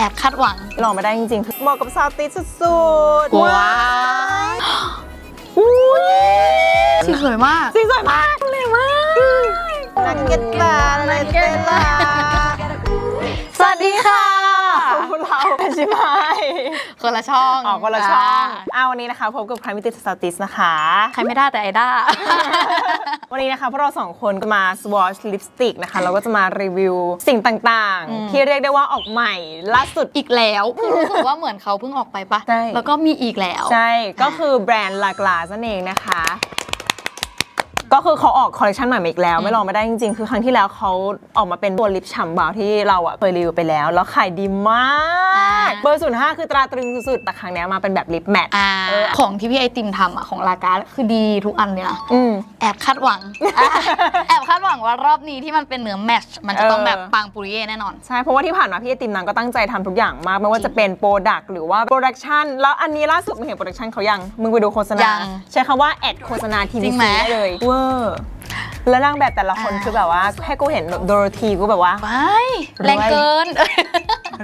แอบคาดหวังลองมาได้จริงๆเหมาะกับซาวติสสุดๆว้าวอุ้ยสีสวยมากสีสวยมากสวยมากนักเก็ตลานักเก็ตลาสวัสดีค่ะพวกเรา ใช่ไหมคนละช่องออกคนละช่องาอ่าวันนี้นะคะพบกับใครมิติสาวติสนะคะ ใครไม่ได้แต่ไอด้า วันนี้นะคะพวกเราสองคนก็มา swatch lipstick นะคะ เราก็จะมารีวิวสิ่งต่างอืมๆที่เรียกได้ว่าออกใหม่ล่าสุดอีกแล้วรู้สึกว่าเหมือนเขาเพิ่งออกไปปะใช่แล้วก็มีอีกแล้ว ใช่ ก็คือแบรนด์ลากลานั่นเองนะคะ ก็คือเขาออกคอลเลคชันใหม่มาอีกแล้ว ไม่ลองไม่ได้จริงๆ คือครั้งที่แล้วเขาออกมาเป็นตัวลิปฉ่ำบราวน์ที่เราอะเคยรีวิวไปแล้ว แล้วขายดีมาก อ่า เบอร์ศูนย์ห้าคือตราตรึงสุดๆแต่ครั้งเนี้ยมาเป็นแบบลิปแมทอ่าเออของที่พี่ไอติมทำอะของลาการคือดีทุกอันเลยนะ อืม แอบคาดหวัง แอบคาดหวังว่ารอบนี้ที่มันเป็นเนื้อแมชมันจะต้องเออแบบปังปุริเย่แน่นอน ใช่ เพราะว่าที่ผ่านมาพี่ไอติมนางก็ตั้งใจทำทุกอย่างมาก ไม่ว่าจะเป็นโปรดักต์หรือว่าโปรดักชันแล้วอันนี้ล่าสุดมึงเห็นโปรดักชันเขายัง มึงไปดูโฆษณายังใช้คำว่าแอดโฆษณาทีจริวีงไหมซีเลยเวอร์ แล้วนางแบบแต่ละคนอ่าคือแบบว่าแค่กูเห็นโดโรธีกูแบบว่า ไปแรงเกิน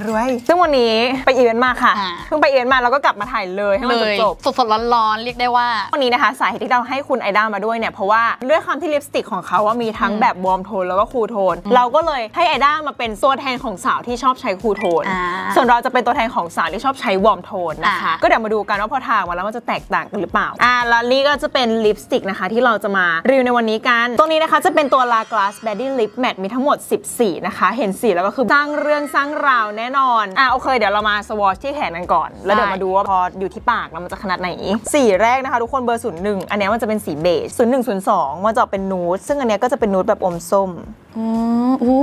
รวย ซึ่งวันนี้ไปอีเวนต์มาค่ะ อ่า เพิ่งไปอีเวนต์มาแล้วก็กลับมาถ่ายเลยให้มันเลยจบสดๆร้อนๆ เรียกได้ว่าๆวันนี้นะคะสาเหตุที่เราให้คุณไอด้ามาด้วยเนี่ย เพราะว่าด้วยความที่ลิปสติกของเขาว่ามีทั้งแบบวอร์มโทนแล้วก็คูลโทน เราก็เลยให้ไอด้ามาเป็นตัวแทนของสาวที่ชอบใช้คูลโทน อ่าส่วนเราจะเป็นตัวแทนของสาวที่ชอบใช้วอร์มโทนนะคะ อ่า ก็เดี๋ยวมาดูกันว่าพอทามาแล้วมันจะแตกต่างกันหรือเปล่าอ่าแล้วนี่ก็จะเป็นลิปสติกนะคะที่เราจะมารีวิวในวันนี้กัน ตัวนี้นะคะจะเป็นตัว La Glace Body Lip Matte มีทั้งหมด10สีนะคะ เห็นสีแล้วก็คือสร้างเรื่องสร้างราวแน่นอน อะโอเคเดี๋ยวเรามาสวอชที่แขนกันก่อน แล้วเดี๋ยวมาดูว่าพออยู่ที่ปากแล้วมันจะขนาดไหน สีแรกนะคะ ทุกคนเบอร์ศูนย์หนึ่งอันเนี้ยมันจะเป็นสีเบจศูนย์หนึ่งศูนย์สองมันจะออกเป็นนูดซึ่งอันเนี้ยก็จะเป็นนูดแบบอมส้มอืมอู้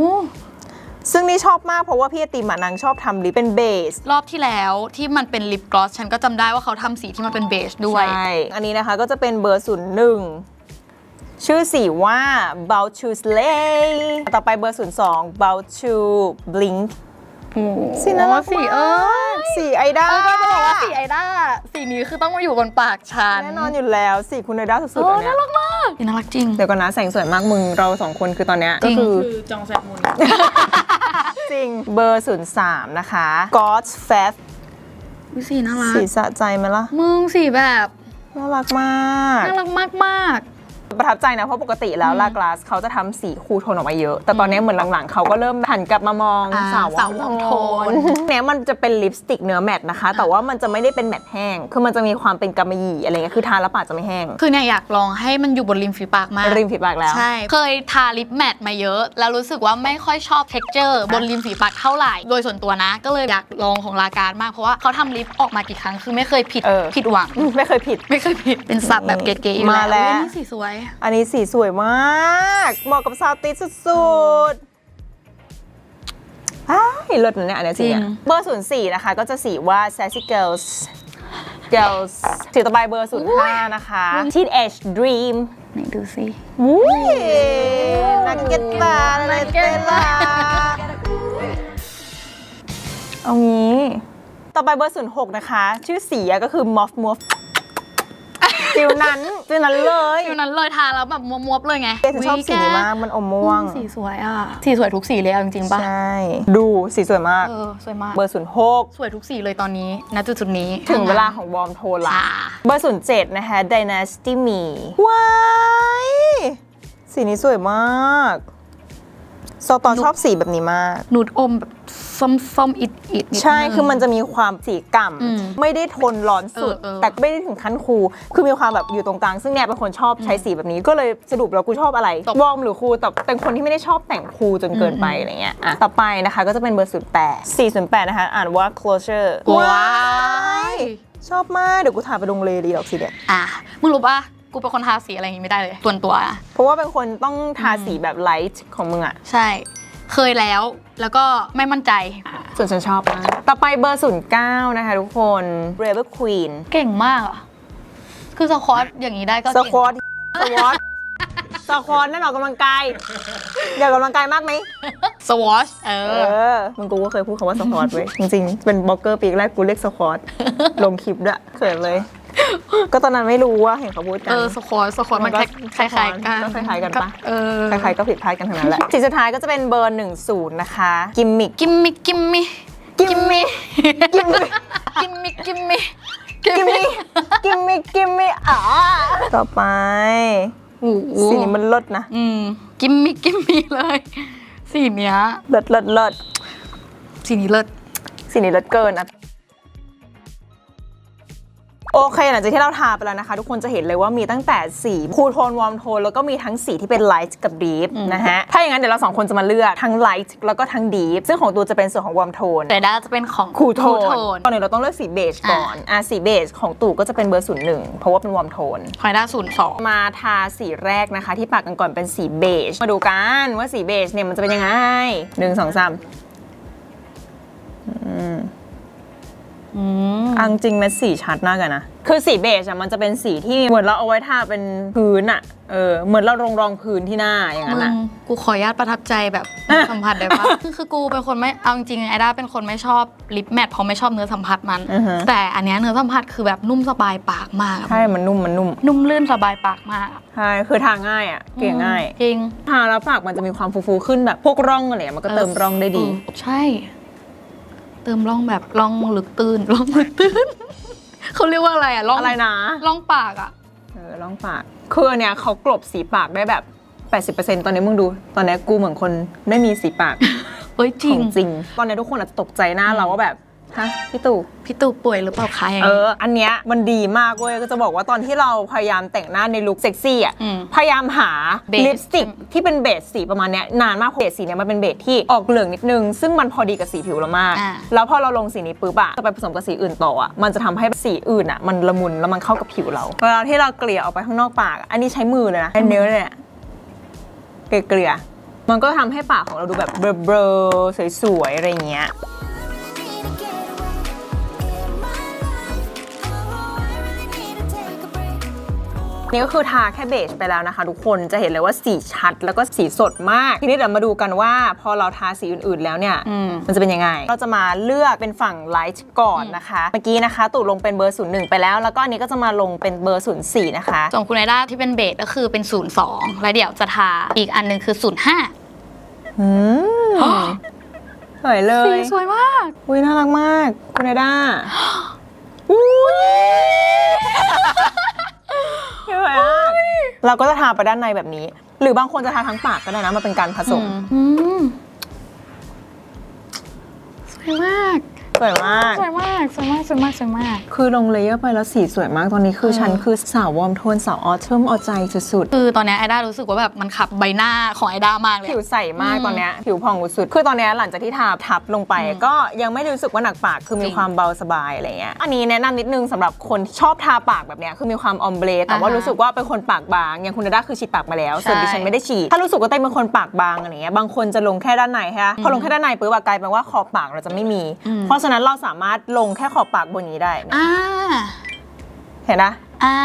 ซึ่งนี่ชอบมากเพราะว่าพี่ไอติมอะนางชอบทำลิปเป็นเบส รอบที่แล้วที่มันเป็นลิปกลอสฉันก็จำได้ว่าเขาทำสีที่มันเป็นเบจด้วย ใช่ อันนี้นะคะก็จะเป็นเบอร์ศูนย์หนึ่งชื่อสีว่า b o u to Slay ต่อไปเบอร์ศูนย์สอง b o u to Blink โอ้โหสีน่ารักสีเอมาอกสีไอด้าเออก็จะบอกว่าสีไอด้าสีนี้คือต้องมาอยู่บนปากฉันแน่นอนอยู่แล้วสีคุณไอด้าสุดโอ้ๆอันเนี้น่ายรักมากสีน่ารักจริงเดี๋ยวก่อนนะแสงสวยมากมึงเราสองคนคือตอนเนี้ยจริก็งคือคือจองแซมมุนจริงเบอร์ศูนย์สามนะคะ God's Fat อุ๊ยสีน่ารักสีสะใจไหมล่ะมึงสีแบบน่ารักมาก น่ารักมากมาก ประทับใจนะ เพราะปกติแล้วลากลาสเขาจะทำสีคูลโทนออกมาเยอะ แต่ตอนนี้เหมือนหลังๆ เขาก็เริ่มหันกลับมามองอ่าสาวสาววอร์มโทนเนี้ยมันจะเป็นลิปสติกเนื้อแมตต์นะคะ แต่ว่ามันจะไม่ได้เป็นแมตต์แห้ง คือมันจะมีความเป็นกำมะหยี่อะไรเงี้ยคือทาแล้วปากจะไม่แห้ง คือเนี่ยอยากลองให้มันอยู่บนริมฝีปากมาก ริมฝีปากแล้ว ใช่ เคยทาลิปแมทมาเยอะ แล้วรู้สึกว่าไม่ค่อยชอบเท็กเจอร์บนริมฝีปากเท่าไหร่ โดยส่วนตัวนะ ก็เลยอยากลองของลาการมาก เพราะว่าเขาทำลิปออกมากี่ครั้ง คือไม่เคยผิดเออ ผิดหวังอืมไม่เคยผิด ไม่เคยผิด เป็นสับแบบเก๋ๆอยู่มาแล้วอุ๊ยนี่สีสวยอันนี้สีสวยมาก เหมาะกับซาวติสสุดๆอ้ายเลิศนะเนี่ยอันเนี้ยสีจริเนี้งยเบอร์ศูนย์สี่นะคะ ก็จะสีว่า sassy girls girls สีต่อไปเบอร์ศูนย์ห้านะคะ teenage dream ไหนดูสิวุ้ยนักเก็ตลานักเก็ตลาเอางี้ ต่อไปเบอร์ศูนย์หกนะคะ ชื่อสีอะก็คือ moth moth ฟิลนั้นฟิลนั้นเลยอยู่นั้นเลยทาแล้วแบบมวบๆเลยไงเกฉันชอบสีนี้มากมันอมม่วง สีสวยอะ สีสวยทุกสีเลยเอาจริงๆป่ะ ใช่ ดูสีสวยมาก เออ สวยมาก เบอร์ศูนย์หกสวยทุกสีเลยตอนนี้ณจุดจุดๆนี้ถึงเวลาของวอร์มโทนละอ่าเบอร์ศูนย์เจ็ดนะคะ Dynasty Me ว้าย สีนี้สวยมาก โซตอนชอบสีแบบนี้มาก นูดอมแบบส้มส้มๆอิดอิดๆนิดใช่ นึง คือมันจะมีความสีก่อืมำไม่ได้ทนร้อนสุด เออเออแต่ก็ไม่ได้ถึงขั้นคูลคือมีความแบบอยู่ตรงกลาง ซึ่งเนี่ยเป็นคนชอบใช้สีแบบนี้ ก็เลยสรุปแล้วกูชอบอะไร ตกวอร์มหรือคูลแต่เป็นคนที่ไม่ได้ชอบแต่งคูลจนเกินไปอืมอะไรเงี้ยอะต่อไปนะคะก็จะเป็นเบอร์ศูนย์แปดสี่ศูนย์แปดนะคะ อ่านว่า closure ว้าย ชอบมาก เดี๋ยวกูถ่ายไปลงเลยดีดอกสีเนี่ย อะมึงรู้ป่ะ กูเป็นคนทาสีอะไรอย่างงี้ไม่ได้เลยส่วนตัวอะเพราะว่าเป็นคนต้องทาสีแบบไลท์ของมึงอะใช่ เคยแล้วแล้วก็ไม่มั่นใจส่วนฉันชอบมากต่อไปเบอร์ศูนย์เก้านะคะทุกคน Rebel Queen เก่งมากอะคือสควอตอย่างนี้ได้ก็สเก่ง ควอตสควอตสควอตนั่นออกกำลังกายอยากออกกำลังกายมากไหม สวอชเอเออ อ มึงกูก็เคยพูดคำว่าสควอตเว้ยจริงๆ เป็นบล็อกเกอร์ปีแรกกูเรียกสควอตลงคลิปด้วยเขินเลย ก็ตอนนั้นไม่รู้ว่าเห็นเขาพูดกัน เออสควอตสควอตมันมันก็คล้ายๆกันก็คล้ายๆกันปะเออใครๆก็ผิดพลาดกันทั้งนั้นแหละสีสุดท้ายก็จะเป็นเบอร์หนึ่งศูนย์นะคะ กิมมิกกิมมิกกิมมิกิกิมมี่กิมมี่กิมมี่กิมมี่กิมมี่กิมมี่กิมมี่อ่าต่อไปโอ้โหสีนี้มันลดนะอืมกิมมี่กิมมี่เลยสีเนี้ยเลิศเลิศเลิศสีนี้เลิศสีนี้เลิศเกินอะ โอเคหลังจากที่เราทาไปแล้วนะคะ ทุกคนจะเห็นเลยว่ามีตั้งแต่สีคูลโทนวอร์มโทนแล้วก็มีทั้งสีที่เป็นไลท์กับดีฟนะฮะถ้าอย่างนั้นเดี๋ยวเราสองคนจะมาเลือกทั้งไลท์แล้วก็ทั้งดีฟซึ่งของตูจะเป็นส่วนของวอร์มโทนแต่ด้าจะเป็นของคูลโทนนก่อนอื่นเราต้องเลือกสีเบจก่อนอะสีเบจของตู่ก็จะเป็นเบอร์ศูนย์หนึ่งเพราะว่าเป็นวอร์มโทนคอยด้าศูนย์สองมาทาสีแรกนะคะ ที่ปากกันก่อนเป็นสีเบจมาดูกันว่าสีเบจเนี่ยมันจะเป็นยังไงหนึ่งสองสามอืม เอังจริงเม็ดสีชัดมากอะนะ คือสีเบจอะมันจะเป็นสีที่เหมือนเราเอาไว้ทาเป็นพื้นอะเออเหมือนเรารองรองพื้นที่หน้าอย่างนั้นมึอะ งกูขออนุญาตประทับใจแบบอะสัมผัสได้ปะ คือคือกูเป็นคนไม่เอาจริงๆไอด้าเป็นคนไม่ชอบลิปแมทเพราะไม่ชอบเนื้อสัมผัสมัน อือฮะ แต่อันเนี้ยเนื้อสัมผัสคือแบบนุ่มสบายปากมากอะใช่มันนุ่มมันนุ่มนุ่มลื่นสบายปากมากใช่คือทาง่ายอะเกลี่ยง่าย จริงทาแล้วปากมันจะมีความฟูๆขึ้นแบบพวกร่องอะไรอะมันก็เติมร่องได้ดีเออใช่ เติมร่องแบบร่องลึกตื้นร่องลึกตื้น เขาเรียกว่าอะไรอะร่องอะไรนะร่องปากอะเออร่องปากคืออันเนี้ยเขากลบสีปากได้แบบ 80%ตอนนี้มึงดู ตอนเนี้ยกูเหมือนคนไม่มีสีปากเฮ้ยจขริองงจริง ตอนเนี้ยทุกคนอาจจะตกใจหน้าเราว่าแบบ ฮะพี่ตู่ พี่ตู่ป่วยหรือเปล่าคะอย่างเองี้ อ อันเนี้ยมันดีมากเว้ย ก็จะบอกว่าตอนที่เราพยายามแต่งหน้าในลุคเซ็กซี่อะ อืมพยายามหาเบสลิปสติกที่เป็นเบสสีประมาณเนี้ยนานมากเพราะเบสสีเนี้ยมันเป็นเบสที่ออกเหลืองนิดนึง ซึ่งมันพอดีกับสีผิวเรามาก อ่า แล้วพอเราลงสีนี้ปุ๊บอะจะไปผสมกับสีอื่นต่ออะมันจะทำให้สีอื่นอะมันละมุนแล้วมันเข้ากับผิวเราเวลาที่เราเกลี่ยออกไปข้างนอกปากอะอันนี้ใช้มือเลยนะใช้นิ้วเลยเนี่ยเกลี่ยๆมันก็ทำให้ปากของเราดูแบบเบลอๆสวยๆอะไรอย่างเงี้ย นี่ก็คือทาแค่เบจไปแล้วนะคะ ทุกคนจะเห็นเลยว่าสีชัดแล้วก็สีสดมาก ทีนี้เดี๋ยวมาดูกันว่า พอเราทาสีอื่นๆแล้วเนี่ยอืมมันจะเป็นยังไง เราจะมาเลือกเป็นฝั่งไลท์ก่อนนะคะ เมื่อกี้นะคะตู่ลงเป็นเบอร์ศูนย์หนึ่งไปแล้ว แล้วก็อันนี้ก็จะมาลงเป็นเบอร์ศูนย์สี่นะคะส่วนคุณไอด้าที่เป็นเบสก็คือเป็นศูนย์สองแล้วเดี๋ยวจะทาอีกอันหนึ่งคือศูนย์ห้าอืมสวยเลสียสวยมากอุ้ยน่ารักมาก คุณไอด้าอุ้ย สวยมากเราก็จะทาไปด้านในแบบนี้ หรือบางคนจะทาทั้งปากก็ได้นะมันเป็นการผสม อืมสวยมาก สวยมาก สวยมากสวยมากสวยมากสวยมาก คือลงเลเยอร์ไปแล้วสีสวยมากตอนนี้คือเออฉันคือสาววอร์มโทนสาวออเทิมเอาใจสุดคือตอนเนี้ยไอด้ารู้สึกว่าแบบมันขับใบหน้าของไอด้ามากเลๆยผิวใสมากอืมตอนเนี้ยผิวผ่องสุดๆคือตอนเนี้ยหลังจากที่ทาทับลงไปอืมก็ยังไม่รู้สึกว่าหนักปากคือมีจริงความเบาสบายอะไรเงี้ยอันนี้แนะนำนิดนึงสำหรับคนที่ชอบทาปากแบบเนี้ยคือมีความออมเบรแต่ว่าอ่าฮะรู้สึกว่าเป็นคนปากบางอย่างคุณดาด้าคือฉีดปากมาแล้วส่วนใช่ ดิฉันไม่ได้ฉีดถ้ารู้สึกว่าเต้เป็นคนปากบางอะไรเงี้ยบางคนจะลงแค่ด้านในฮะพอลงแค่ด้านในปุ๊บอะกลายเป็นว่าขอบปากเราจะไม่มีอืมเพราะฉะนั้นเราสามารถลงแค่ขอบปากบนนี้ได้เนี่ยอ่าเห็นนะอ่า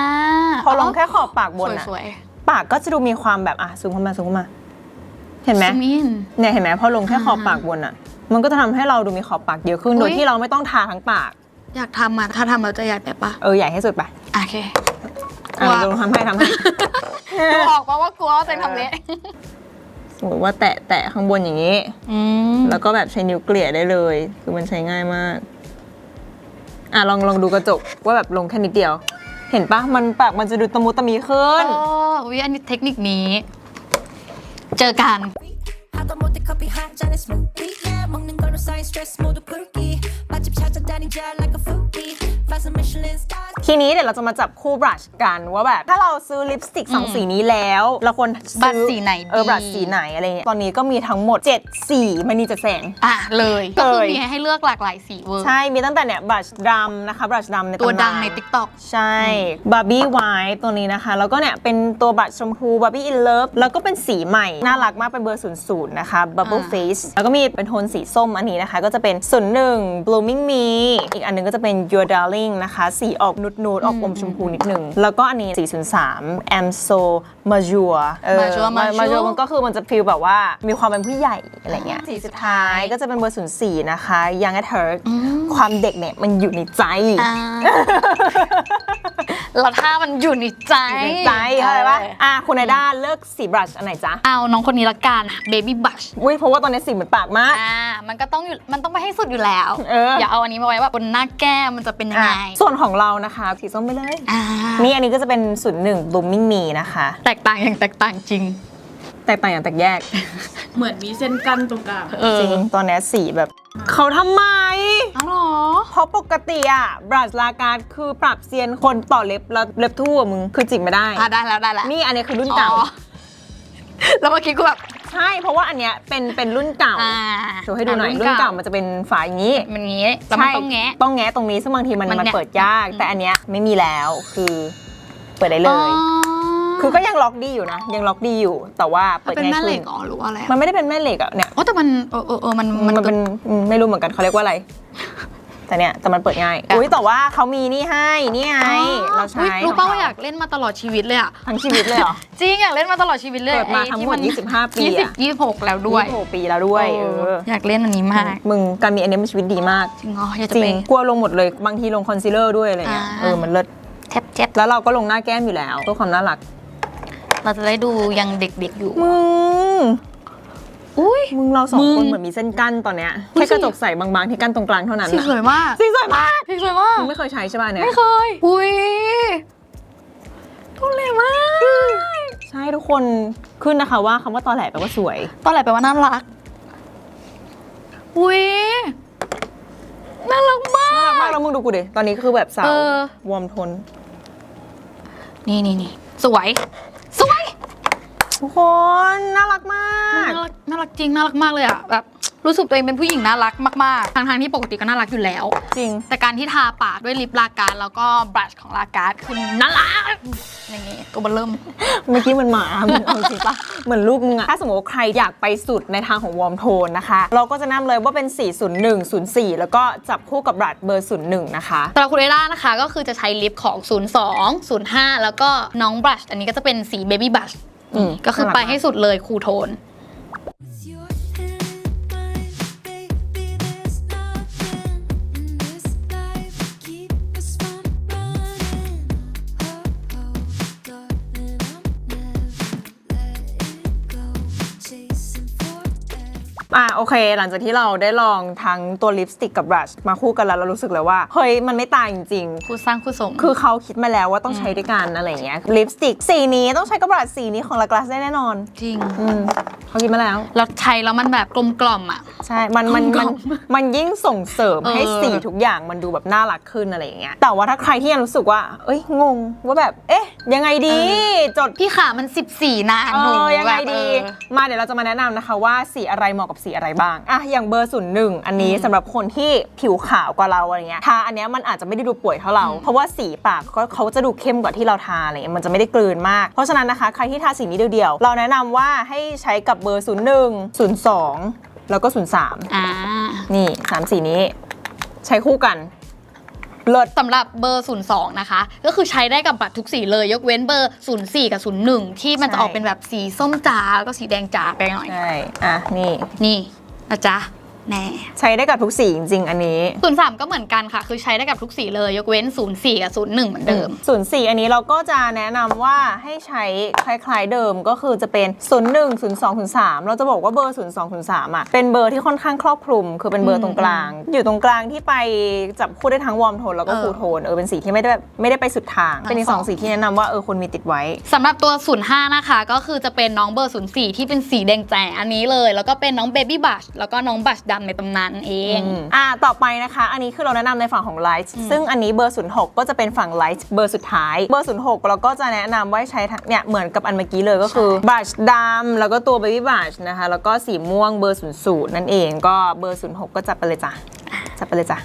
พอลงแค่ขอบปากบนอะสวยปากก็จะดูมีความแบบอะซูมเข้ามาซูมเข้ามา เห็นๆไหมซูมินเนี่ยเห็นไหมพอลงแค่ขอบอ่าปากบนอะมันก็จะทำให้เราดูมีขอบปากเยอะขึ้นอุ๊โดยยที่เราไม่ต้องทาทั้งปาก อยากทำอะถ้าทำเราจะอยากแบบปะเออใหญ่ให้สุดไปโอเคอะว่าลองทำให้ทำให้ดูออกปะว่ากลัวว่าจะทำเละ สมมติว่าแตะแตะข้างบนอย่างนี้ อืม แล้วก็แบบใช้นิ้วเกลี่ยได้เลย คือมันใช้ง่ายมาก อ่ะลองลองดูกระจกว่าแบบลงแค่นิดเดียว เห็นปะมันปากมันจะดูตะมุตะมีขึ้น โอ้วิอันนี้เทคนิคนี้ เจอกัน 하다 못해 커피 한 잔에 smoothie yeah 먹는 거로 쌓인 stress 모두 풀기 맛집 찾아다니자 like a foodie Find some Michelin stars ทีนี้เดี๋ยวเราจะมาจับคู่บรัชกันว่าแบบ ถ้าเราซื้อลิปสติกสองอืมสีนี้แล้ว เราควรซื้อบรัชสีไหนเออดีบรัชสีไหนอะไรเงี้ยตอนนี้ก็มีทั้งหมด 7 สีมันนี่จะแสงอะเลยก็คือเลยมีให้เลือกหลากหลายสีเวอร์ใช่ มีตั้งแต่เนี่ยบรัชดำนะคะบรัชดำในตัวตำดันางนใน TikTok ใช่บาร์บี้ไวท์ตัวนี้นะคะ แล้วก็เนี่ยเป็นตัวบรัชชมพูบาร์บี้อินเลิฟแล้วก็เป็นสีใหม่ น่ารักมากเป็นเบอร์ศูนย์ศูนย์นะคะ Bubble อ่า Face แล้วก็มีเป็นโทนสีส้มอันนี้นะคะ ก็จะเป็นศูนย์หนึ่ง Blooming Me อีกอันหนึงก็จะเป็น Your Darling นะคะ สีออกนุดนูดๆออกอมชมพูนิดนึง แล้วก็อันนี้ 403 Am So Mature เออ Mature Mature Mature มันก็คือมันจะฟีลแบบว่ามีความเป็นผู้ใหญ่อะไรเงี้ยสีสุดท้ายก็จะเป็นเบอร์ศูนย์สี่นะคะ Young at Heart ความเด็กเนี่ยมันอยู่ในใจอ่า แล้วถ้ามันอยู่ในใจใจเข้าใจปะอะคุณไอด้าเลือกสีบรัชอันไหนจ๊ะเอาน้องคนนี้ละกัน baby brush อุ้ยเพราะว่าตอนนี้สีเหมือนปากมาก อ่ามันก็ต้องอยู่มันต้องไปให้สุดอยู่แล้ว เอออย่าเอาอันนี้มาไว้ว่าบนหน้าแก้มมันจะเป็นยังอะไงส่วนของเรานะคะสีส้มไปเลย อ่านี่อันนี้ก็จะเป็นศูนย์หนึ่ง blooming me นะคะ แตกต่างอย่างแตกต่างจริง แตกต่างอย่างแตกแยก เหมือนมีเส้นกั้นตรงกลางเออจริงตอนนี้สีแบบ เขาทำไม เอาเหรอ เพราะปกติอะบรัชลาการดคือปรับเซียนคนต่อเล็บแล้วเล็บทั่วมึงคือจิกไม่ได้ อะได้แล้วได้แล้วนี่อันนี้คือรุ่นเก่า อ๋อแล้วเมื่อกี้กูแบบ ใช่เพราะว่าอันเนี้ยเป็นเป็นรุ่นเก่าอ่าโชว์ให้ดูหน่อย รุ่นเก่ามันจะเป็นฝาอย่างนี้มันงี้แล้วมันใช่ต้องแงะ ต้องแงะตรงนี้ซึ่งบางทีมันมันมันเนี่ยเปิดยาก แต่อันเนี้ยไม่มีแล้วคือเปิดได้เลอ๋อย คือก็ยังล็อกดีอยู่นะ ยังล็อกดีอยู่ แต่ว่ามัเปินดเป็นง่ายแม่เหขึ้ล็นกอ๋อหรือว่าอะไรมันไม่ได้เป็นแม่เหล็กอะเนี่ยโอ้แต่มันเออเออเออมันมันเป็นอืมไม่รู้เหมือนกันเขาเรียกว่าอะไร แต่เนี่ยแต่มันเปิดง่ายอะอุ้ยแต่ว่าเขามีนี่ให้นี่ไงเราใช้อุ๊ยรู้ป่าขงว่าเขอยากเล่นมาตลอดชีวิตเลยอะทั้งชีวิตเลยเหรอ จริงอยากเล่นมาตลอดชีวิตเลยเกิดมาไอ้ทั้งที่หมดน25ปียี่สิบอะ ยี่สิบหกแล้วด้วยโอ้ปีแล้วด้วยเอออยากเล่นอันนี้มากมึงการมีอันนี้มันชีวิตดีมาก จริงเหรออยากจะจริไป งกลัวลงหมดเลยบางทีลงคอนซีลเลอร์ด้วยอะไรเงี้ยอ่า เออมันเลิศแทบเจ็บแล้วเราก็ลงหน้าแก้มอยู่แล้วเพื่อความน่ารัก เราจะได้ดูยังเด็กๆอยู่ มึง อุ้ย มึงเราสองมึงคนเหมือนมีเส้นกั้นตอนเนี้ยอุ๊ยแค่กระจกใสบางๆ ที่กั้นตรงกลางเท่านั้นสีน่ะสวยมากสีสวยมากสีสวยมาก มึงไม่เคยใช้ใช่ป่ะเนี่ย ไม่เคย อุ้ยทุเรศมาก ใช่ทุกคนขึ้นนะคะว่าคำว่าตอแหลแปลว่าสวย ตอนแรกแปลว่าน่ารัก อุ้ย น่ารักมาน่ารักมากกแล้วมึงดูกูดิ ตอนนี้คือแบบสาวเออ วอร์มทน นี่นี่นี่สวย สวย ทุกคนน่ารักมาก น่ารักน่ารักจริง น่ารักมากเลยอะแบบ รู้สึกตัวเองเป็นผู้หญิงน่ารักมากๆ ทั้งๆที่ปกติก็น่ารักอยู่แล้ว จริง แต่การที่ทาปากด้วยลิปลาการดแล้วก็บลัชของลาการดคือน่ารักอย่างงี้ตัวเบันเริ่ม เมื่อกี้มันหมามึงเอาจริงปะเหมือนลูกมึงอะถ้าสมมติว่าใครอยากไปสุดในทางของวอร์มโทนนะคะ เราก็จะนำเลยว่าเป็น 401 04 แล้วก็จับคู่กับบรัดเบอร์ 01 นะคะ สำหรับคุณเอล่านะคะ ก็คือจะใช้ลิปของ 02 05 แล้วก็น้องบลัชอันนี้ก็จะเป็นสีเบบี้บลัชอืมก็คือไปให้สุดเลยคูลโทน With your อะโอเค หลังจากที่เราได้ลองทั้งตัวลิปสติกกับบรัชมาคู่กันแล้วเรารู้สึกเลยว่าเฮ้ยมันไม่ต่างจริงๆคู่สร้างคู่สมคือเขาคิดมาแล้วว่าต้องใช้ด้วยกันอะไรอย่างเงี้ยลิปสติกสีนี้ต้องใช้กับบรัชสีนี้ของลากลาสได้แน่นอน จริง อืมเขาคิดมาแล้ว เราใช้แล้วมันแบบกลมกล่อมอะ ใช่ มัน มันกลมันมมันยิ่งส่งเสริมเออให้สีทุกอย่างมันดูแบบน่ารักขึ้นอะไรอย่างเงี้ย แต่ว่าถ้าใครที่ยังรู้สึกว่า เอ้ย งง ว่าแบบ เอ๊ะ ยังไงดี จดพี่ขามัน 14นะเอหนูอยังไงแบบดี เออ มาเดี๋ยวเราจะมาแนะนำนะคะว่าสีอะไรเหมาะกับสีอะไรบ้างอะอย่างเบอร์ศูนย์หนึ่งอันนี้สำหรับคนที่ผิวขาวกว่าเราอะไรเงี้ยทาอันเนี้ยมันอาจจะไม่ได้ดูป่วยเท่าเรา เพราะว่าสีปากก็เขาจะดูเข้มกว่าที่เราทาอะไรเงี้ยมันจะไม่ได้กลืนมาก เพราะฉะนั้นนะคะใครที่ทาสีนี้เดียวๆเราแนะนำว่าให้ใช้กับเบอร์ศูนย์หนึ่งศูนย์สองแล้วก็ศูนย์สามอ่า นี่สามสีนี้ ใช้คู่กัน เลิศสำหรับเบอร์ 02 นะคะ ก็คือใช้ได้กับบัตรทุกสีเลยยกเว้นเบอร์ 04 กับ 01 ที่มันจะใช่ออกเป็นแบบสีส้มจ๋าแล้วก็สีแดงจ๋าไปหน่อย ใช่ อะ นี่ นี่นะจ๊ะ แน่ใช้ได้กับทุกสีจริงๆ อันนี้03ก็เหมือนกันค่ะ คือใช้ได้กับทุกสีเลย ยกเว้น04กับ01เหมือนเดิม ศูนย์สี่อันนี้เราก็จะแนะนำว่าให้ใช้คล้ายๆเดิมก็คือจะเป็น 0 1 0 2 0 3 เราจะบอกว่าเบอร์ 0 2 0 3อะเป็นเบอร์ที่ค่อนข้างครอบคลุม คือเป็นเบอร์ตรงกลาง อยู่ตรงกลางที่ไปจับคู่ได้ทั้งวอร์มโทนแล้วก็เออคูลโทนเออเป็นสีที่ไม่ได้แบบไม่ได้ไปสุดทาง เป็นอีกสองสอง สีที่แนะนำว่าเออคนมีติดไว้ สำหรับตัว 05 นะคะ ก็คือจะเป็นน้องเบอร์ 04 ที่เป็นสีแดงแจ๋อันนี้เลย แล้วก็เป็นน้องเบบี้บัชแล้วก็น้องบัชดำในตำนานเองอ่าต่อไปนะคะ อันนี้คือเราแนะนำในฝั่งของไลท์ซึ่งอันนี้เบอร์ 06 ก็จะเป็นฝั่งไลท์เบอร์สุดท้าย เบอร์ 06 เราก็จะแนะนำว่าให้ใช้ทั้งเนี่ยเหมือนกับอันเมื่อกี้เลยก็คือบัชดำแล้วก็ตัว Baby Brush นะคะ แล้วก็สีม่วงเบอร์ 00 นั่นเอง ก็เบอร์ 06 ก็จัดไปเลยจ้ะจัดไปเลยจ้ะ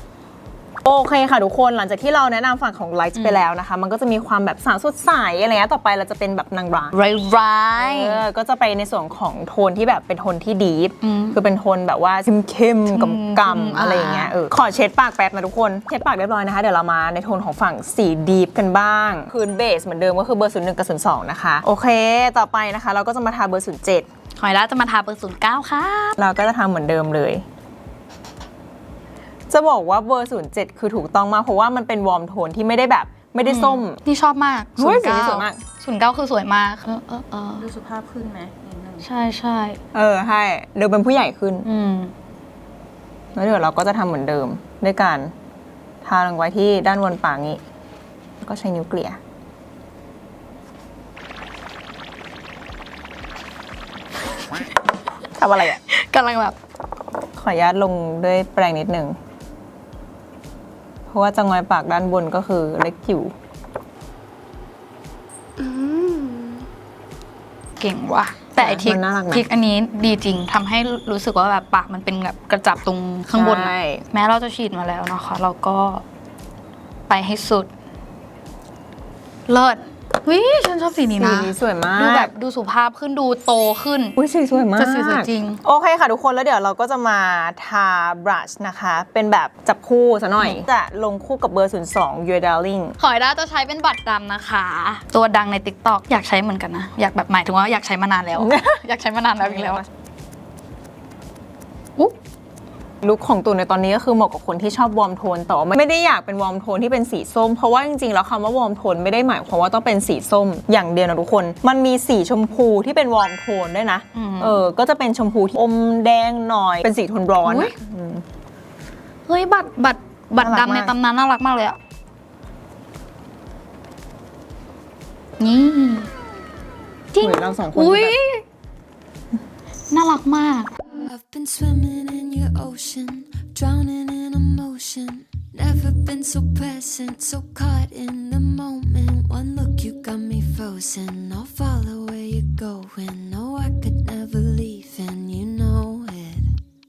โอเคค่ะทุกคนหลังจากที่เราแนะนำฝั่งของไลท์ไปแล้วนะคะ มันก็จะมีความแบบสาวสดใสอะไรเงี้ยต่อไปเราจะเป็นแบบนางร้ายร้ายเออก็จะไปในส่วนของโทนที่แบบเป็นโทนที่ดีฟอืมคือเป็นโทนแบบว่าเข้มๆกำกำอืมอะไรอย่างเงี้ยเออขอเช็ดปากแป๊บนะทุกคนเช็ดปากเรียบร้อยนะคะเดี๋ยวเรามาในโทนของฝั่งสีดีฟกันบ้างคืนเบสเหมือนเดิมก็คือเบอร์ศูนย์หนึ่งกับศูนย์สองนะคะโอเค ต่อไปนะคะ เราก็จะมาทาเบอร์ศูนย์เจ็ดหอยล่าจะมาทาเบอร์09ค่ะเราก็จะทำเหมือนเดิมเลย จะบอกว่าเบอร์ศูนย์เจ็ดคือถูกต้องมาก เพราะว่ามันเป็นวอร์มโทนที่ไม่ได้แบบไม่ได้ส้ม นี่ชอบมากเฮ้ยสีนี้สวยมาก ศูนย์เก้าคือสวยมากเออเออเออดูสุภาพขึ้นไหมนิดนึงใช่ใช่เออใช่ดูเป็นผู้ใหญ่ขึ้น อืม แล้วเดี๋ยวเราก็จะทำเหมือนเดิมด้วยการทาลงไว้ที่ด้านบนปากนี้ แล้วก็ใช้นิ้วเกลี่ย ทำอะไรอะ กำลังแบบ ขออนุญาตลงด้วยแปรงนิดหนึ่งเพ ราะว่าจะงอยปากด้านบนก็คือเล็กจิ๋วเก่งว่ะ แต่ไอทิกมันน่ารักนะทิกอันนี้ดีจริงทำให้รู้สึกว่าแบบปากมันเป็นแบบกระจับตรงข้างบนอะใช่ แม้เราจะฉีดมาแล้วนะคะ เราก็ไปให้สุด เลิศ วิฉันชอบสีนี้สีนะ นี้สวยมากดูแบบดูสุภาพขึ้นดูโตขึ้น อุ้ยสีสวยมากจะสีสวยจริง โอเคค่ะทุกคนแล้วเดี๋ยวเราก็จะมาทาบรัชนะคะ เป็นแบบจับคู่ซะหน่อย จะลงคู่กับเบอร์ 02 Your Darling ขอยด้าจะใช้เป็นบัตรดำนะคะ ตัวดังใน t ิ k t o k อยากใช้เหมือนกันนะ อยากแบบหมายถึงว่าอยากใช้มานานแล้ว อยากใช้มานานแล้วอีกแล้วอุ๊ย ลุคของตูนในตอนนี้ก็คือเหมาะกับคนที่ชอบวอร์มโทนแต่ว่าไม่ได้อยากเป็นวอร์มโทนที่เป็นสีส้ม เพราะว่าจริงๆแล้วคำว่าวอร์มโทนไม่ได้หมายความว่าต้องเป็นสีส้ม อย่างเดียวนะทุกคน มันมีสีชมพูที่เป็นวอร์มโทนด้วยนะอืมเออ ก็จะเป็นชมพูที่อมแดงหน่อย เป็นสีโทนร้อนอุ๊อะยอืม เฮ้ยบัตรบัตรบัตรน่ารักดำในมาก ตำนานน่ารักมากเลยอะนี่จริงเหมือนเราสองคนอุ้ยแบบน่ารักมาก I've been swimming in your ocean, drowning in emotion. Never been so present, so caught in the moment. One look, you got me frozen. I'll follow where you're going. No, I could never leave, and you know it.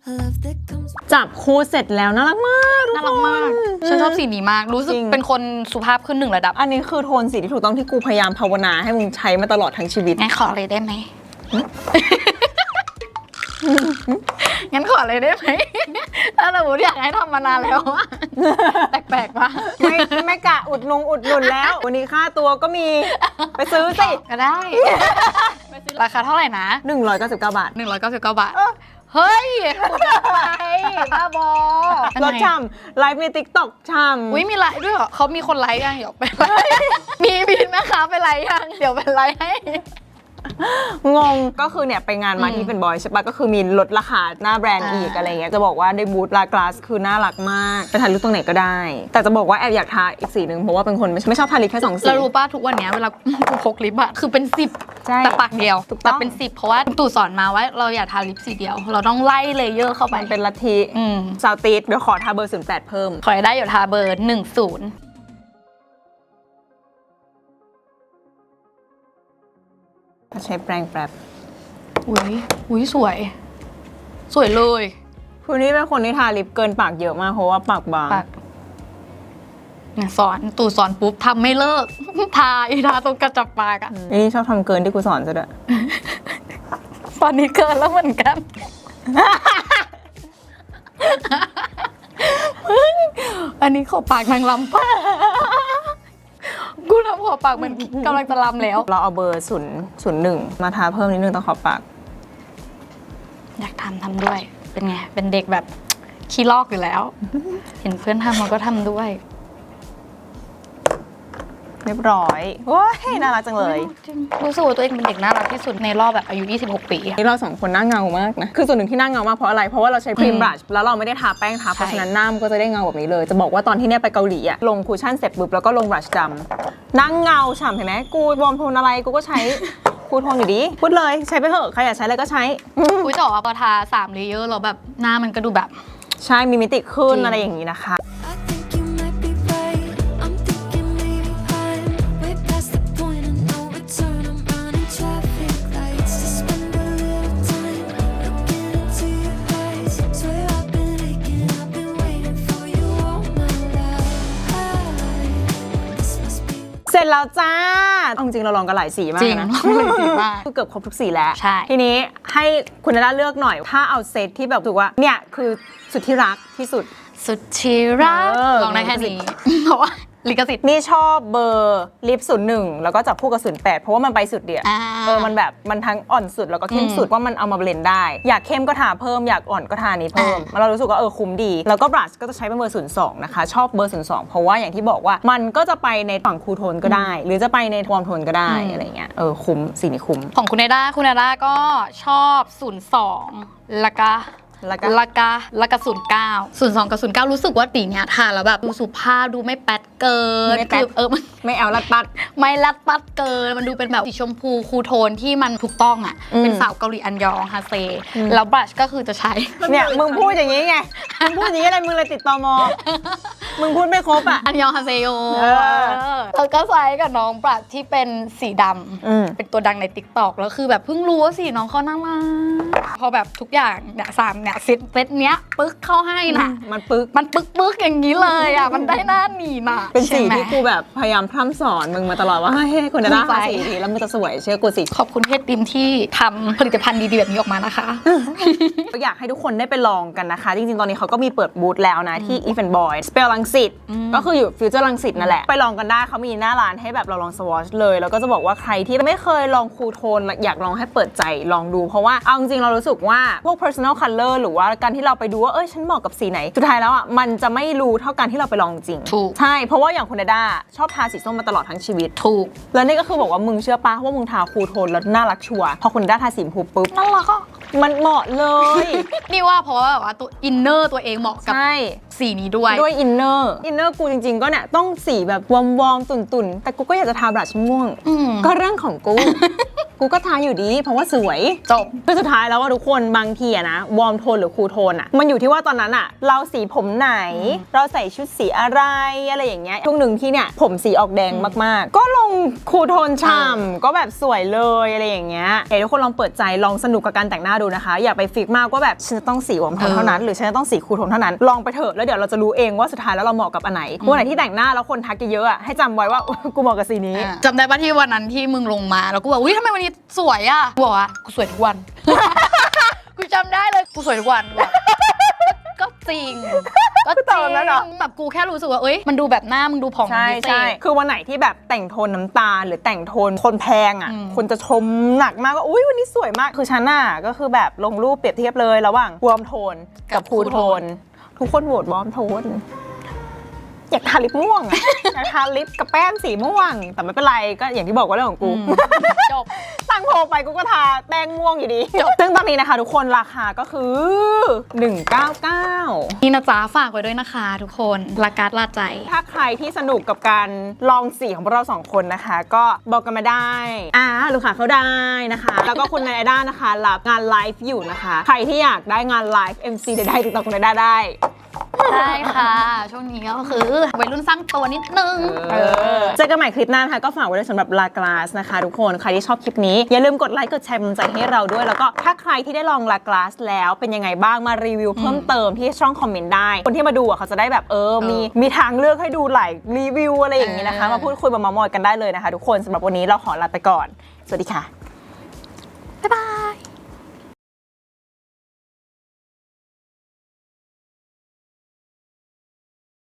A love that comes. จับคู่เสร็จแล้วน่ารักมากทุน่ารักมากฉันชอบสีนี้มาก รู้สึกจริง เป็นคนสุภาพขึ้นหนึ่งระดับอันนี้คือโทนสีที่ถูกต้องที่กูพยายามภาวนาให้มึงใช้มาตลอดทั้งชีวิต งั้นขอเลยได้ไหม งั้นขอเลยได้ไหมถ้าสมมติอยากให้ทำมานานแล้วอะแปลกๆว่ะไม่ไม่กะอุดนุงอุดหนุนแล้ว วันนี้ค่าตัวก็มีไปซื้อสิก็ได้ ราคาเท่าไหร่นะ 199 บาท 199 บาท เฮ้ยถูกเกินไปบ้าบอรถช่ำไลฟ์ในติ๊กต็อกช่ำอุ้ยมีไลค์ด้วยเหรอเขามีคนไลค์ยังเดี๋ยวไปไลค์มีบินนะคะไปไลค์ยังเดี๋ยวไปไลค์ให้ งงก็คือเนี่ยไปงานมาอืมที่เป็นบอยใช่ปะก็คือมีลดราคาหน้าแบรนด์อ่าอีกอะไรเงี้ยจะบอกว่าในบูธลากลาสคือน่ารักมากไปถ่ายรูปตรงไหนก็ได้ แต่จะบอกว่าแอบอยากทาอีกสีหนึ่งเพราะว่าเป็นคนไม่ไม่ชอบทาลิปแค่สองสีเรารู้ป่ะทุกวันเนี้ยเวลากูพกลิปอะคือเป็นสิบใช่แต่ปากเดียวถูกต้องแต่เป็นสิบเพราะว่าตู่สอนมาว่าเราอย่าทาลิปสีเดียว เราต้องไล่เลเยอร์เข้าไปมันเป็นลัทธิอืมซาวตีดเดี๋ยวขอทาเบอร์ศูนย์แปดเพิ่มขอให้ได้อยู่ทาเบอร์หนึ่งศูนย์ ใช้แปรงแป๊บอุ้ยอุ้ยสวย สวยเลยคือนี่เป็นคนที่ทาลิปเกินปากเยอะมากเพราะว่าปากบาง ปากเนี่ยสอนตู่สอนปุ๊บทำไม่เลิก ทาอีทาตรงกระจับปากอะนี่ชอบทำเกินที่กูสอนซะด้วย ตอนนี้เกินแล้วเหมือนกัน อันนี้ขอปากนางลำปะ กูทำขอปากเหมือนกำลังจะลำแล้ว เราเอาเบอร์ศูนย์ศูนย์หนึ่งมาทาเพิ่มนิดนึงตรงขอบปาก อยากทำทำด้วย เป็นไง เป็นเด็กแบบขี้ลอกอยู่แล้ว เห็นเพื่อนทำมันก็ทำด้วย เรียบร้อยว้ายน่ารักจังเลยจริงรู้สึกว่าตัวเองเป็นเด็กน่ารักที่สุดในรอบแบบอายุ 26 ปีอะนี่เราสองคนหน้าเงามากนะ คือส่วนหนึ่งที่หน้าเงามากเพราะอะไร เพราะว่าเราใช้ครีมอืมบลัชแล้วเราไม่ได้ทาแป้งทา เพราะใช่ฉะนั้นหน้ามันก็จะได้เงาแบบนี้เลย จะบอกว่าตอนที่เนี่ยไปเกาหลีอะลงคูชั่นเสร็จปุ๊บแล้วก็ลงบลัชดำหนั่งเงาฉ่ำเห็นไหมกูวอร์มโทนอะไรกูก็ใช้คูโทนอยู่ดี พูดเลยใช้ไปเถอะใครอยากใช้อะไรก็ใช้ อุ้ยแต่ว่าพอทาสามเลเยอร์แล้วแบบหน้ามันก็ดูแบบ ใช่มีมิติขึ้นจริง อะไรอย่างนี้นะคะ ร็จแล้วจ้าเอาจริงๆเราลองกันหลายสีมากจริงนะลองหลายสีมากคือเกือบครบทุกสีแล้ว ใช่ ทีนี้ให้คุณนาดาเลือกหน่อย ถ้าเอาเซตที่แบบถือว่า เนี่ยคือสุดที่รักที่สุด สุดที่รักเออลองได้แค่นี้เพราะว่า ลิขสิทธิ์นี่ชอบเบอร์ลิปศูนย์หนึ่งแล้วก็จับคู่กับศูนย์แปดเพราะว่ามันไปสุดเดียวอ่า เออมันแบบมันทั้งอ่อนสุดแล้วก็เข้มอืมสุดว่ามันเอามาเบลนด์ได้ อยากเข้มก็ทาเพิ่มอยากอ่อนก็ทานี้เพิ่มอ่า เรารู้สึกว่าเออคุ้มดี แล้วก็บลัชก็จะใช้เป็นเบอร์ศูนย์สองนะคะชอบเบอร์ศูนย์สองเพราะว่าอย่างที่บอกว่ามันก็จะไปในฝั่งคูลโทนก็ได้ หรือจะไปในวอร์มโทนก็ได้อะไรเงี้ยเออคุ้มสีนี้คุ้ม ของคุณเนด้าคุณเนด้าก็ชอบ 02 แล้วก็แล้วก็แล้วก็แล้วก็09 02กับ09รู้สึกว่าตีเนี้ยทานแล้วแบบดูสุภาพดูไม่แป๊ดเกินไม่แป๊ด คือเออมัน ไม่เอาลัดปัด ไม่รัดปัดเกิน มันดูเป็นแบบสีชมพูคูลโทนที่มันถูกต้องอะ อืมเป็นสาวเกาหลีอันยองฮาเซ อืม แล้วบลัชก็คือจะใช้ เนี่ยมึงพูดอย่างนี้ไง มึงพูดอย่างนี้อะไรมึงเลยติดตอมอมึงพูดไม่ครบอะ อันยองฮาเซโยเออ แล้วก็ใช้กับน้องบลัชที่เป็นสีดอืมำเป็นตัวดังในติ๊กต็อกแล้วคือแบบเพิ่งรู้ว่าสีน้องเขาน่ารักพอแบบทุกอย่างเนี่ยสามเนี่ยเซตเซตเนี้ยปึ๊กเข้าให้น่ะ มันปึกมันปึ๊กปึ๊กอย่างนี้เลยอะ มันได้หน้าหนีน่ะเป็นสีใช่ไหม ที่กูแบบพยายามพร่ำสอนมึงมาตลอดว่าเฮ้ยคุณจะได้ภูมิใจทาสีดีแล้วมึงจะสวยเชื่อกูสิ ขอบคุณเพชรดิมที่ทำผลิตภัณฑ์ดีๆแบบนี้ออกมานะคะอยากให้ทุกคนได้ไปลองกันนะคะ จริงๆ ตอนนี้เขาก็มีเปิดบูธแล้วนะ ที่ Even Boy Spell ลังสิตอืม ก็คืออยู่ฟิวเจอร์ลังสิตนั่นแหละ ไปลองกันได้เขามีหน้าร้านให้แบบเราลองสวอชเลย แล้วก็จะบอกว่าใครที่ไม่เคยลองคูลโทน อยากลองให้เปิดใจลองดู เพราะว่าเอาจริงๆ เรารู้สึกว่าพวก personal color หรือว่าการที่เราไปดูว่าเอ้ยฉันเหมาะกับสีไหนสุดท้ายแล้วอะมันจะไม่รู้เท่าการที่เราไปลองจริงถูก ใช่เพราะว่าอย่างคุณเดด้าชอบทาสีส้มมาตลอดทั้งชีวิต ถูก แล้วนี่ก็คือบอกว่ามึงเชื่อปะว่ามึงทาคูลโทนแล้วน่ารักชัวร์พอคุณเดด้าทาสีชมพูปุ๊บน่ารักอะมันเหมาะเลย นี่ว่าเพราะว่าแบบว่าตัวอินเนอร์ตัวเองเหมาะกับใช่ สีนี้ด้วย ด้วยอินเนอร์ อินเนอร์กูจริงๆ ก็เนี่ยต้องสีแบบวอมวอมๆตุ่นๆ แต่กูก็อยากจะทาบลัชม่วง อืม ก็เรื่องของกู กูก็ทาอยู่ดี เพราะว่าสวยจบคือสุดท้ายแล้วว่าทุกคนบางทีอะนะวอร์มโทนหรือคูลโทนอะมันอยู่ที่ว่าตอนนั้นอะเราสีผมไหน เราใส่ชุดสีอะไรอะไรอย่างเงี้ยช่วงหนึ่งที่เนี่ยผมสีออกแดงมากๆ ก็ลงคูลโทนฉ่ำก็แบบสวยเลยอะไรอย่างเงี้ยอยากให้ทุกคนลองเปิดใจลองสนุกกับการแต่งหน้าดูนะคะ อย่าไปฟิกมากว่าแบบฉันจะต้องสีวอร์มโทนเท่านั้นหรือฉันจะต้องสีคูลโทนเท่านั้นลองไปเถอะแล้วเดี๋ยวเราจะรู้เองว่าสุดท้ายแล้วเราเหมาะกับอันไหนวันไหนที่แต่งหน้าแล้วคนทักเยอะๆอะให้จำไว้ว่ากูเหมาะกับสีนี้อะจำได้ปะที่วันนั้นที่มึงลงมาแล้วกูบอกอุ้ยทำไมวันนี้สวยอะกูบอกว่ากูสวยทุกวัน กูจำได้เลยกูสวยทุกวันบอกก็จริง ก็จตอรินงนั้นเหรอแบบกูแค่รู้สึกว่าเอ้ยมันดูแบบหน้ามึงดูผ่องใช่พิเศใช่ษ คือวันไหนที่แบบแต่งโทนน้ำตาลหรือแต่งโทนคนแพงอะ อืม คนจะชมหนักมากว่าอุ้ยวันนี้สวยมากคือฉันน่ะก็คือแบบลงรูปเปรียบเทียบเลยระหว่างวอร์มโทนกับคูลโทน ทุกคนโหวตวอร์มโทน อยากทาลิปม่วงอะ อยากทาลิปกับแป้งสีม่วง แต่ไม่เป็นไรก็อย่างที่บอกว่าเรื่องของกูอืมจบ ตั้งโพลไปกูก็ทาแป้งม่วงอยู่ดีจบซึ่งตอนนี้นะคะทุกคนราคาก็คือ 199 นี่นะจ๊ะฝากไว้ด้วยนะคะ ทุกคนลาการ์ดลาใจ ถ้าใครที่สนุกกับการลองสีของพวกเราสองคนนะคะ ก็บอกกันมาได้อ่าลูกค้าเขาได้นะคะ แล้วก็คุณนายด้านะคะรับงานไลฟ์อยู่นะคะ ใครที่อยากได้งานไลฟ์ MC ใดๆติดต่อคุณนายด้าได้ ได้ค่ะ ช่วงนี้ก็คือวัยรุ่นสร้างตัวนิดนึง เออเจอกันใหม่คลิปหน้านะคะก็ฝากไว้ด้วยสำหรับลากลาสนะคะ ทุกคนใครที่ชอบคลิปนี้ อย่าลืมกดไลค์กดแชร์กำลังใจให้เราด้วย แล้วก็ถ้าใครที่ได้ลองลากลาสแล้วเป็นยังไงบ้างมารีวิวเพิ่มเติมที่ช่องคอมเมนต์ได้ คนที่มาดูอะเขาจะได้แบบเออมีมีทางเลือกให้ดูหลายรีวิวอะไรอย่างนี้นะคะเออมาพูดคุยมาเมามอยกันได้เลยนะคะ ทุกคนสำหรับวันนี้เราขอลาไปก่อน สวัสดีค่ะ